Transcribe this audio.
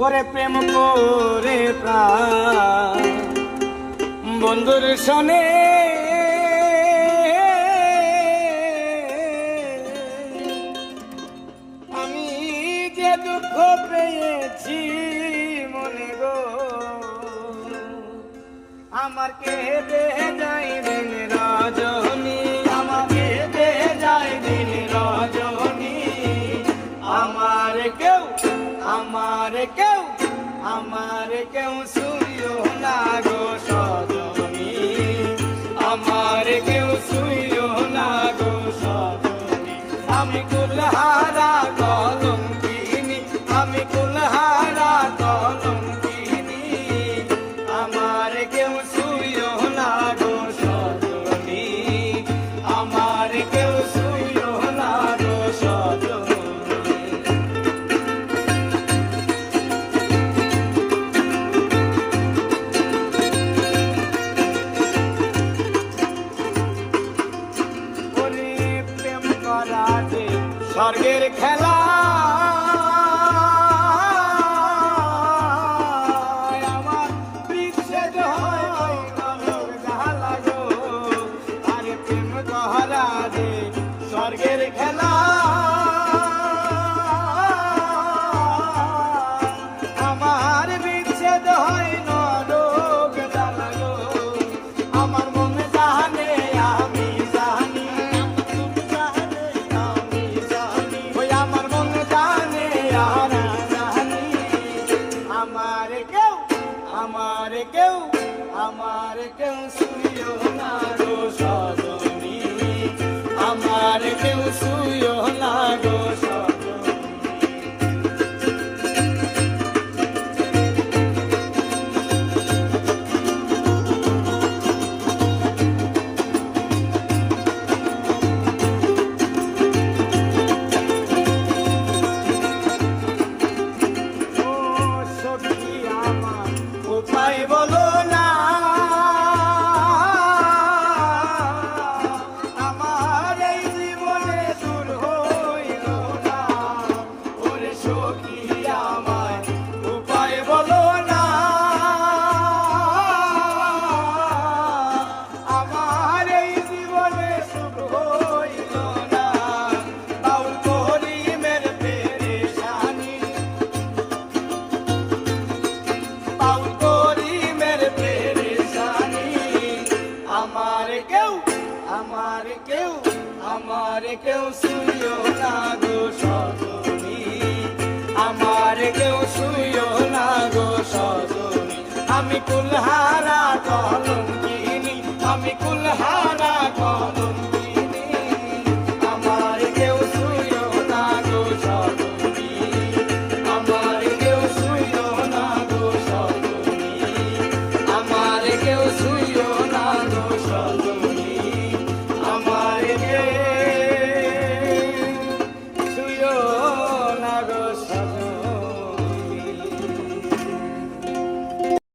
করে প্রেম করে প্রাণ। বন্ধুর শোনে আমি যে দুঃখ পেয়েছি, মনে গো, আমার কেঁদে যাই দিন রজনী কেউ, আমার কেউ শুইও না গো সজনী। আমার কেউ শুইও না গো সজনী। আমি কুলহারা স্বর্গের খেলা কেউ আমার কেউ আমার কেউ শুইও না রো সজনী। আমার কেউ শুইও বাউল করি মেরে পেরেশানি কেউ কেউ কেউ আমি কুলহারা কলঙ্কিনী আমি কুলহারা